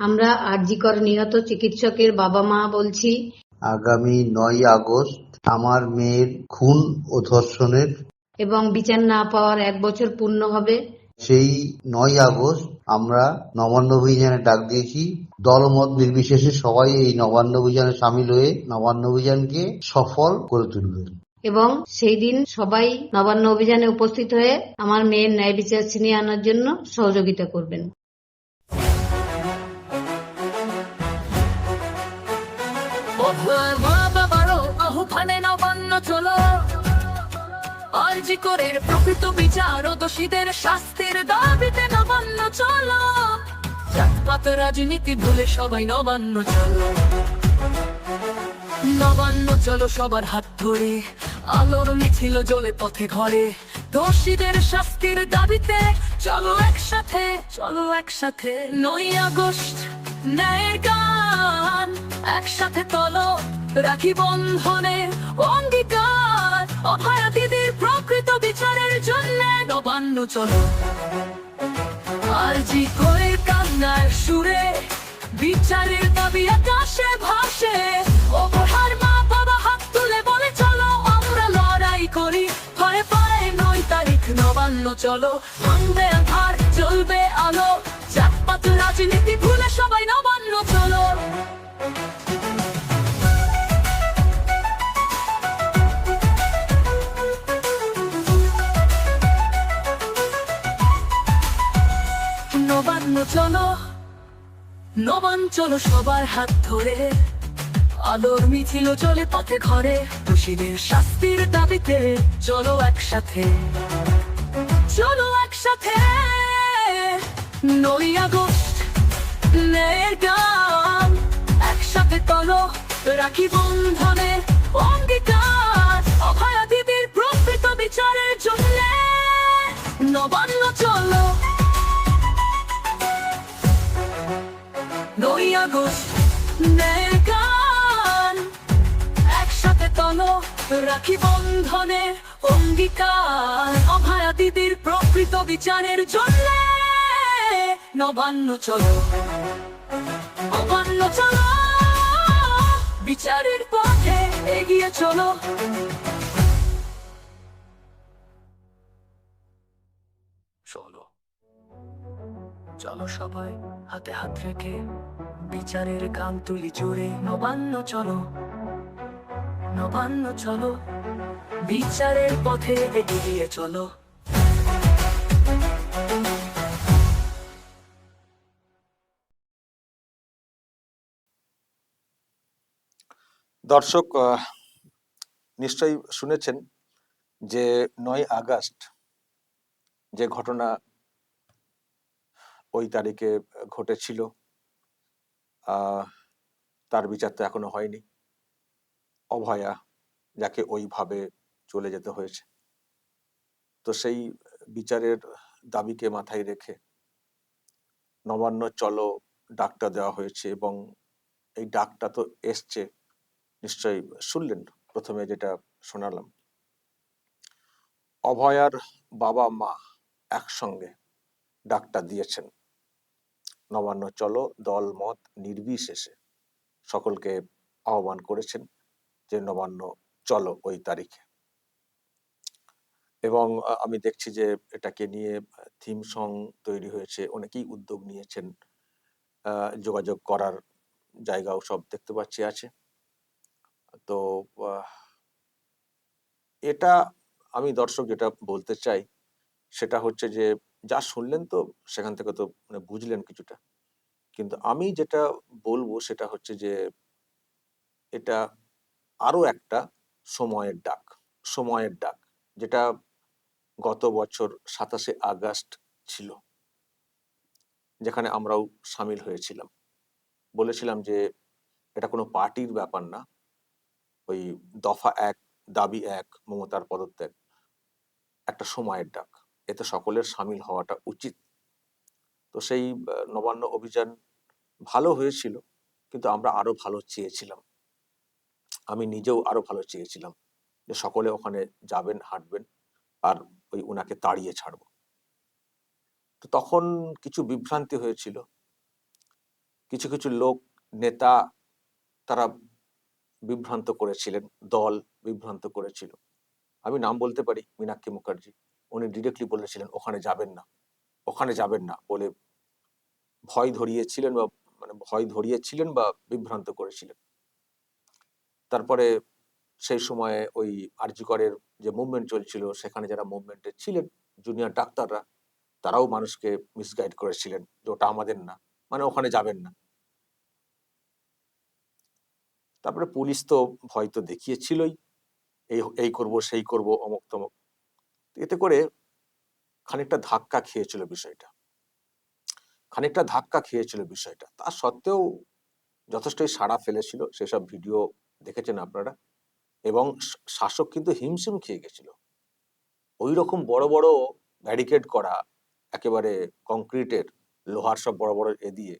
আমরা আরজিকর নিহত চিকিৎসকের বাবা মা বলছি। আগামী নয় আগস্ট আমার মেয়ের খুন ও ধর্ষণের এবং বিচার না পাওয়ার এক বছর পূর্ণ হবে। সেই নয় আগস্ট আমরা নবান্ন অভিযানে ডাক দিয়েছি। দলমত নির্বিশেষে সবাই এই নবান্ন অভিযানে সামিল হয়ে নবান্ন অভিযানকে সফল করে তুলবেন এবং সেই দিন সবাই নবান্ন অভিযানে উপস্থিত হয়ে আমার মেয়ের ন্যায় বিচার ছিনিয়ে আনার জন্য সহযোগিতা করবেন। নবান্ন চলো প্রকৃত বিচার ও দোষীদের শাস্তির দাবিতে নবান্ন চলো। জাতপাত রাজনীতি ভুলে সবাই নবান্ন চলো। নবান্ন চলো সবার হাত ধরে, আলোর মিছিল জ্বলে পথে ঘরে। দোষীদের শাস্তির দাবিতে চলো একসাথে চলো একসাথে নয় আগস্ট ন্যায়ের গান একসাথে তলো রাখি বন্ধনে। অঙ্গীকার, অভয়া দিদির প্রকৃত বিচারের জন্য নবান্ন চলো। আরজি করে কান্নার সুরে, বিচারের দাবি আকাশে ভাসে। অপহার মা বাবা হাত তুলে বলে, চলো, আমরা লড়াই করি। ভয়ে পায়ে নয় তারিখ, নবান্ন চলো। ভাঙবে আধার চলবে আলো। নবান্ন চলো। নবান্ন চলো নবান চলো সবার হাত ধরে। আলোর মিছিল চলে পথে ঘরে, দোষীদের শাস্তির দাবিতে চলো একসাথে। চলো একসাথে। নই আগস্ট ন্যায়ের গান একসাথে চলো রাখি বন্ধনে অঙ্গীকার অভয়া দিদির প্রকৃত বিচারের জন্য নবান্ন চলো নই আগস্ট ন্যায়ের গান একসাথে তলো রাখি বন্ধনে অঙ্গীকার অভয়া দিদির প্রকৃত বিচারের জন্য চলো। সবাই হাতে হাত রেখে বিচারের গান তুলি জোরে। নবান্ন চলো নবান্ন চলো, বিচারের পথে এগিয়ে চলো। দর্শক নিশ্চয়ই শুনেছেন যে নয় আগস্ট যে ঘটনা ওই তারিখে ঘটেছিল তার বিচার তো এখনও হয়নি। অভয়া যাকে ওইভাবে চলে যেতে হয়েছে। তো সেই বিচারের দাবিকে মাথায় রেখে নবান্ন চলো ডাকটা দেওয়া হয়েছে এবং এই ডাকটা তো এসছে নিশ্চয়ই শুনলেন প্রথমে যেটা শোনালাম। অভয়ার বাবা মা একসঙ্গে ডাকটা দিয়েছেন। নবান্ন, চলো, দল, মত, নির্বিশেষে সকলকে আহ্বান করেছেন যে নবান্ন, চলো ওই তারিখে। এবং আমি দেখছি যে এটাকে নিয়ে থিম সং তৈরি হয়েছে, অনেকেই উদ্যোগ নিয়েছেন। যোগাযোগ করার জায়গাও সব দেখতে পাচ্ছি আছে। তো এটা আমি দর্শক যেটা বলতে চাই, সেটা হচ্ছে যে, যা শুনলেন তো, সেখান থেকে তো মানে বুঝলেন কিছুটা। কিন্তু আমি যেটা বলব, সেটা হচ্ছে যে, এটা আরও একটা সময়ের ডাক সময়ের ডাক, যেটা গত বছর সাতাশে আগস্ট ছিল, যেখানে আমরাও সামিল হয়েছিলাম। বলেছিলাম যে, এটা কোনো পার্টির ব্যাপার না ওই দফা এক, দাবি এক, মমতার পদত্যাগ। একটা সময়ের ডাক। এতে সকলের সামিল হওয়াটা উচিত। তো সেই নবান্ন অভিযান ভালো হয়েছিল, কিন্তু আমরা আরও ভালো চেয়েছিলাম। আমি নিজেও আরও ভালো চেয়েছিলাম যে সকলে ওখানে যাবেন, হাঁটবেন, আর ওই উনাকে তাড়িয়ে ছাড়বো। তো তখন কিছু বিভ্রান্তি হয়েছিল। কিছু কিছু লোক, নেতা, তারা বিভ্রান্ত করেছিলেন, দল বিভ্রান্ত করেছিল। আমি নাম বলতে পারি মীনাক্ষী মুখার্জি। উনি ডিরেক্টলি বলেছিলেন, ওখানে যাবেন না, ওখানে যাবেন না বলে ভয় ধরিয়েছিলেন বা মানে ভয় ধরিয়েছিলেন বা বিভ্রান্ত করেছিলেন। তারপরে সেই সময়ে ওই আরজিকরের যে মুভমেন্ট চলছিল, সেখানে যারা মুভমেন্টে ছিলেন জুনিয়র ডাক্তাররা, তারাও মানুষকে মিসগাইড করেছিলেন যে ওটা আমাদের না মানে ওখানে যাবেন না। তারপরে পুলিশ তো ভয় তো দেখিয়েছিলই। এই এই করব, সেই করব, অমুক তমুক। এতে করে খানিকটা ধাক্কা খেয়েছিল বিষয়টা। খানিকটা ধাক্কা খেয়েছিল বিষয়টা। তা সত্ত্বেও যথেষ্টই সাড়া ফেলেছিল সেসব ভিডিও দেখেছেন আপনারা। এবং শাসক কিন্তু হিমশিম খেয়ে গেছিল। ওই রকম বড় বড় ব্যারিকেড করা, একেবারে কংক্রিটের, লোহার সব বড় বড় এ দিয়ে,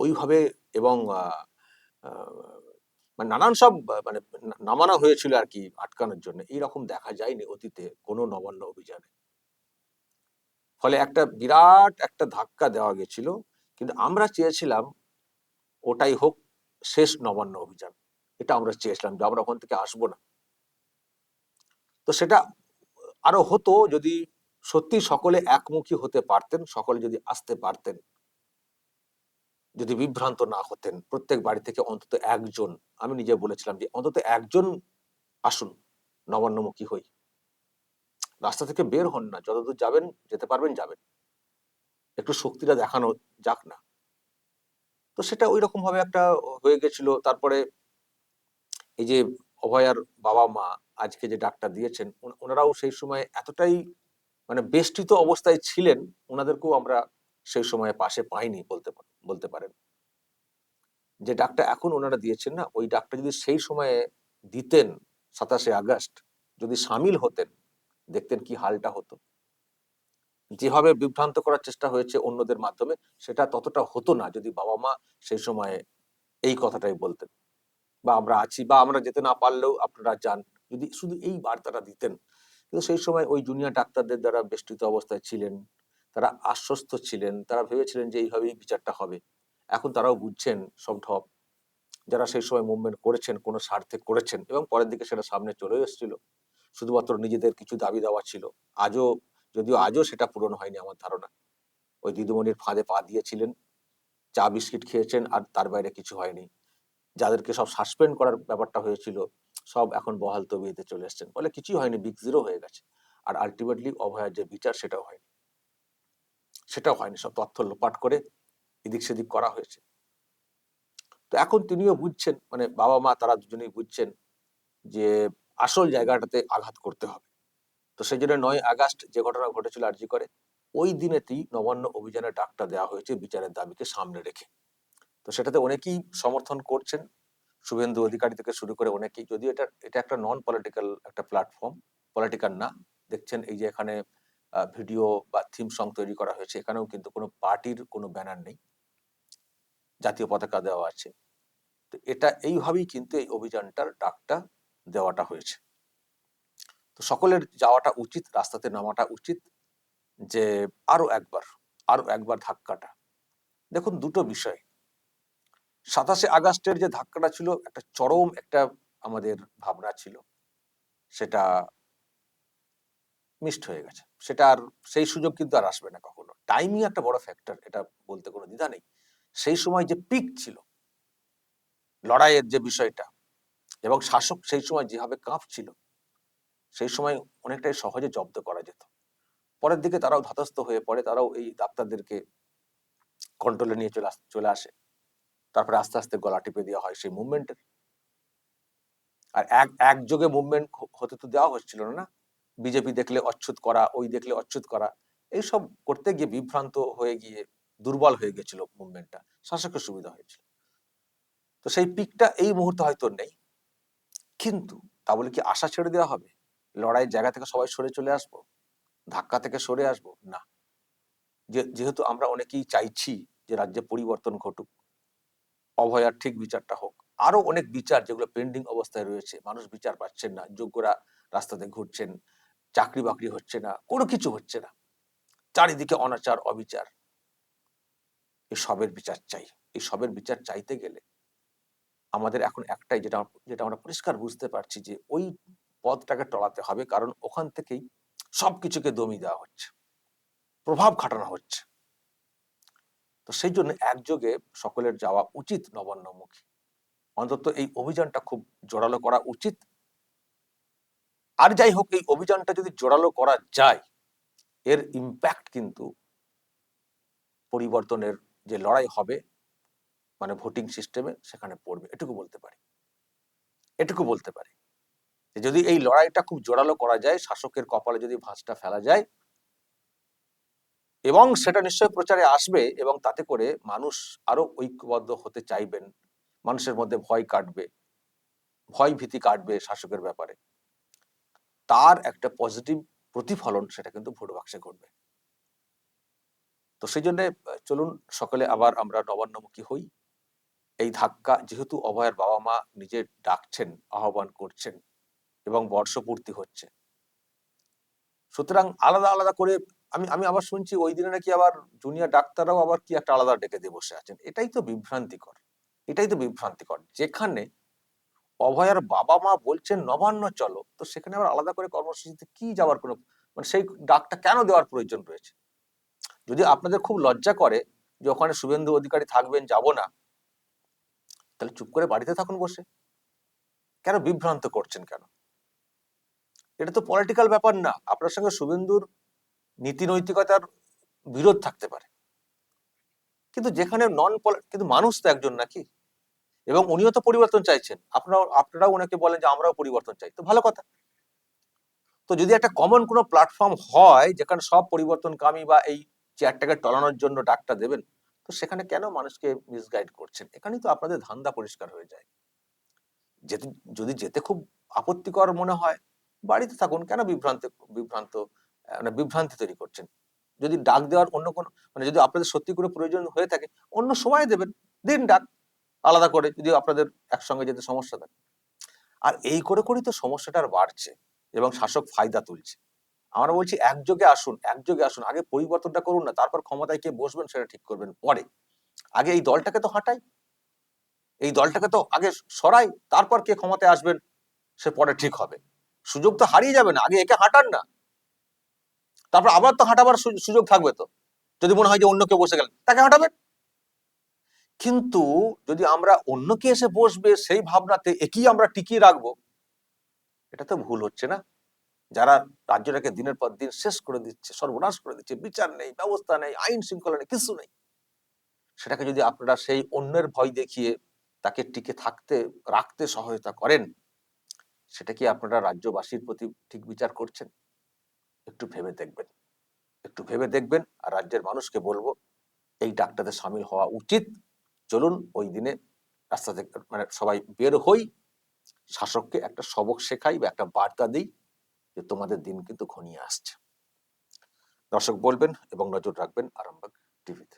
ওইভাবে এবং মানে নানান সব মানে নামানো হয়েছিল আর কি আটকানোর জন্য। এইরকম দেখা যায়নি অতীতে কোনো নবান্ন অভিযানে। ফলে একটা বিরাট একটা ধাক্কা দেওয়া গেছিল, কিন্তু আমরা চেয়েছিলাম ওটাই হোক, শেষ নবান্ন অভিযান। এটা আমরা চেয়েছিলাম যে আমরা ওখান থেকে আসব না। তো সেটা আরও হতো যদি সত্যি সকলে একমুখী হতে পারতেন, সকলে যদি আসতে পারতেন। যদি বিভ্রান্ত না হতেন, প্রত্যেক বাড়ি থেকে অন্তত একজন, আমি নিজে বলেছিলাম যে অন্তত একজন আসুন, নবান্নমুখী হই। রাস্তা থেকে বের হন না, যতদূর যাবেন, যেতে পারবেন, যাবেন। একটু শক্তিটা দেখানো যাক না। তো সেটা ওই রকম ভাবে একটা হয়ে গেছিল। তারপরে এই যে অভয়ার বাবা মা আজকে যে ডাক্তার দিয়েছেন, ওনারাও সেই সময় এতটাই মানে বেষ্টিত অবস্থায় ছিলেন, ওনাদেরকেও আমরা সেই সময় পাশে পাইনি বলতে বলতে পারেন। যে ডাকটা এখন ওনারা দিয়েছেন না, ওই ডাক্তার যদি সেই সময়ে দিতেন সাতাশে আগস্ট, যদি সামিল হতেন, দেখতেন কি হালটা হতো। যেভাবে বিভ্রান্ত করার চেষ্টা হয়েছে অন্যদের মাধ্যমে, সেটা ততটা হতো না যদি বাবা মা সেই সময়ে এই কথাটাই বলতেন। বা আমরা আছি বা আমরা যেতে না পারলেও আপনারা যান, যদি শুধু এই বার্তাটা দিতেন। কিন্তু সেই সময় ওই জুনিয়র ডাক্তারদের দ্বারা বেষ্টিত অবস্থায় ছিলেন তারা আশ্বস্ত ছিলেন, তারা ভেবেছিলেন যে এইভাবেই বিচারটা হবে। এখন তারাও বুঝছেন সব ঢপ। যারা সেই সময় মুভমেন্ট করেছেন, কোনো স্বার্থে করেছেন এবং পরের দিকে সেটা সামনে চলে এসেছিল, শুধুমাত্র নিজেদের কিছু দাবি দেওয়া ছিল। আজও, যদিও আজও সেটা পূরণ হয়নি আমার ধারণা। ওই দিদিমণির ফাঁদে পা দিয়েছিলেন, চা বিস্কিট খেয়েছেন আর তার বাইরে কিছু হয়নি। যাদেরকে সব সাসপেন্ড করার ব্যাপারটা হয়েছিল, সব এখন বহাল তবিয়েতে চলে এসেছেন। ফলে কিছুই হয়নি বিগ জিরো হয়ে গেছে। আর আলটিমেটলি অভয়ার যে বিচার সেটাও হয়নি। সেটাও হয়নি, সব তথ্য লোপাট করে এদিক সেদিক করা হয়েছে। তো এখন তিনিও বুঝছেন মানে বাবা মা তারা দুজনেই বুঝছেন যে আসল জায়গাটাতে আঘাত করতে হবে। তো সেই জন্য নয় আগস্ট যে ঘটনা ঘটেছিল আরজি করে, ওই দিনেতেই নবান্ন অভিযানের ডাকটা দেওয়া হয়েছে বিচারের দাবিকে সামনে রেখে। তো সেটাতে অনেকেই সমর্থন করছেন, শুভেন্দু অধিকারী থেকে শুরু করে অনেকেই। যদিও এটা এটা একটা নন পলিটিক্যাল একটা প্ল্যাটফর্ম পলিটিক্যাল না। দেখছেন এই যে এখানে ভিডিও বা থিম সং তৈরি করা হয়েছে। এখানেও কিন্তু কোনো পার্টির কোনো ব্যানার নেই। জাতীয় পতাকা দেওয়া আছে। তো এটা এইভাবেই কিন্তু এই অভিযানটার ডাকটা দেওয়াটা হয়েছে। তো সকলের যাওয়াটা উচিত, রাস্তাতে নামাটা উচিত, যে আরও একবার আরও একবার ধাক্কাটা। দেখুন, দুটো বিষয়। সাতাশে আগস্টের যে ধাক্কাটা ছিল, একটা চরম একটা আমাদের ভাবনা ছিল। সেটা মিসড হয়ে গেছে। সেটা আর সেই সুযোগ কিন্তু আর আসবে না কখনো। টাইমিং একটা বড় ফ্যাক্টর এটা বলতে কোনো দ্বিধা নেই। সেই সময় যে পিক ছিল, লড়াইয়ের যে বিষয়টা, এবং শাসক সেই সময় যেভাবে কাঁপছিল, সেই সময় অনেকটাই সহজে জব্দ করা যেত। পরের দিকে তারাও ধাতস্থ হয়ে পড়ে, তারাও এই ডাক্তারদেরকে কন্ট্রোলে নিয়ে চলে চলে আসে। তারপরে আস্তে আস্তে গলা টিপে দেওয়া হয় সেই মুভমেন্টের আর এক, একযোগে মুভমেন্ট হতে তো দেওয়া হচ্ছিল না। বিজেপি দেখলে অচ্ছুত করা, ওই দেখলে অচ্ছুত করা, এইসব করতে গিয়ে বিভ্রান্ত হয়ে গিয়ে দুর্বল হয়ে গেছিল মুভমেন্টটা শাসকের সুবিধা হয়েছিল। তো সেই পিকটা এই মুহূর্তে হয়তো নেই। কিন্তু তা বলে কি আশা ছেড়ে দেওয়া হবে? লড়াইয়ের জায়গা থেকে সবাই সরে চলে আসব? ধাক্কা থেকে সরে আসব? না। যেহেতু আমরা অনেকেই চাইছি যে রাজ্যে পরিবর্তন ঘটুক, অভয়ার ঠিক বিচারটা হোক আরও অনেক বিচার যেগুলো পেন্ডিং অবস্থায় রয়েছে, মানুষ বিচার পাচ্ছেন না, যোগ্যরা রাস্তাতে ঘুরছেন চাকরি বাকরি হচ্ছে না, কোনো কিছু হচ্ছে না। চারিদিকে অনাচার, অবিচার। এসবের বিচার চাই। এই সবের বিচার চাইতে গেলে আমাদের এখন একটাই যেটা যেটা আমরা পরিষ্কার বুঝতে পারছি যে ওই পথটাকে টলাতে হবে, কারণ ওখান থেকেই সব কিছুকে দমি দেওয়া হচ্ছে। প্রভাব খাটানো হচ্ছে। তো সেই জন্য একযোগে সকলের যাওয়া উচিত নবান্নমুখী। অন্তত এই অভিযানটা খুব জোরালো করা উচিত। আর যাই হোক এই অভিযানটা যদি জোরালো করা যায়, এর ইম্প্যাক্ট কিন্তু পরিবর্তনের যে লড়াই হবে মানে ভোটিং সিস্টেমে সেখানে পড়বে। এটুকু বলতে পারি। এটুকু বলতে পারি যদি এই লড়াইটা খুব জোরালো করা যায়, শাসকের কপালে যদি ভাঁজটা ফেলা যায়, এবং সেটা নিশ্চয় প্রচারে আসবে, এবং তাতে করে মানুষ আরও ঐক্যবদ্ধ হতে চাইবেন, মানুষের মধ্যে ভয় কাটবে ভয় ভীতি কাটবে শাসকের ব্যাপারে। তার একটা পজিটিভ প্রতিফলন সেটা কিন্তু ভোট বাক্সে ঘটবে। তো সেই জন্য চলুন সকলে আবার আমরা নবান্নমুখী হই। এই ধাক্কা যেহেতু অভয়ের বাবা মা নিজে ডাকছেন, আহ্বান করছেন এবং বর্ষপূর্তি হচ্ছে। সুতরাং আলাদা আলাদা করে আমি আমি আবার শুনছি ওই দিনে নাকি আবার জুনিয়র ডাক্তাররাও আবার কি একটা আলাদা ডেকে দিয়ে বসে আছেন। এটাই তো বিভ্রান্তিকর। এটাই তো বিভ্রান্তিকর। যেখানে অভয়ার বাবা মা বলছেন, নবান্ন চলো। তো সেখানে আবার আলাদা করে কর্মসূচিতে কি যাওয়ার কোনো মানে সেই ডাকটা কেন দেওয়ার প্রয়োজন রয়েছে? যদি আপনাদের খুব লজ্জা করে যে ওখানে শুভেন্দু অধিকারী থাকবেন, যাব না, তাহলে চুপ করে বাড়িতে থাকুন বসে। কেন বিভ্রান্ত করছেন কেন? এটা তো পলিটিক্যাল ব্যাপার না। আপনার সঙ্গে শুভেন্দুর নীতি নৈতিকতার বিরোধ থাকতে পারে। কিন্তু যেখানে নন কিন্তু মানুষ তো একজন নাকি? এবং উনিও তো পরিবর্তন চাইছেন। আপনারাও আপনারাও ওনাকে বলেন যে আমরাও পরিবর্তন চাই। তো ভালো কথা। তো যদি একটা কমন কোনো প্ল্যাটফর্ম হয় যেখানে সব পরিবর্তনকামী বা এই চেয়ারটাকে টলানোর জন্য ডাকটা দেবেন, তো সেখানে কেন মানুষকে মিসগাইড করছেন? এখানেই তো আপনাদের ধান্দা পরিষ্কার হয়ে যায়। যেতে, যদি যেতে খুব আপত্তিকর মনে হয়, বাড়িতে থাকুন। কেন বিভ্রান্ত বিভ্রান্ত মানে বিভ্রান্তি তৈরি করছেন? যদি ডাক দেওয়ার অন্য কোনো মানে যদি আপনাদের সত্যি করে প্রয়োজন হয়ে থাকে, অন্য সময় দেবেন। দিন ডাক। আলাদা করে যদি আপনাদের একসঙ্গে যেতে সমস্যা থাকে। আর এই করে করেই তো সমস্যাটা আর বাড়ছে এবং শাসক ফায়দা তুলছে। আমরা বলছি একযোগে আসুন একযোগে আসুন, আগে পরিবর্তনটা করুন না, তারপর ক্ষমতায় কে বসবেন সেটা ঠিক করবেন। পরে, আগে এই দলটাকে তো হাঁটাই। এই দলটাকে তো আগে সরাই, তারপর কে ক্ষমতায় আসবেন, সে পরে ঠিক হবে। সুযোগ তো হারিয়ে যাবে না, আগে একে হাঁটান না। তারপর আবার তো হাঁটাবার সুযোগ থাকবে তো। যদি মনে হয় যে অন্য কেউ বসে গেলেন, তাকে হাঁটাবেন। কিন্তু যদি আমরা অন্য কে এসে বসবে, সেই ভাবনাতে একই আমরা টিকিয়ে রাখব, এটা তো ভুল হচ্ছে না? যারা রাজ্যটাকে দিনের পর দিন শেষ করে দিচ্ছে, সর্বনাশ করে দিচ্ছে, বিচার নেই, ব্যবস্থা নেই, আইন শৃঙ্খলা নেই, কিছু নেই, সেটাকে যদি আপনারা সেই অন্যের ভয় দেখিয়ে তাকে টিকে থাকতে, রাখতে সহায়তা করেন, সেটা কি আপনারা রাজ্যবাসীর প্রতি ঠিক বিচার করছেন? একটু ভেবে দেখবেন, একটু ভেবে দেখবেন, আর রাজ্যের মানুষকে বলব, এই ডাক্তারদের সামিল হওয়া উচিত। চলুন ওই দিনে রাস্তা থেকে মানে সবাই বের হই, শাসককে একটা সবক শেখাই বা একটা বার্তা দিই যে তোমাদের দিন কিন্তু ঘনিয়ে আসছে। দর্শক বলবেন এবং নজর রাখবেন আরামবাগ টিভিতে।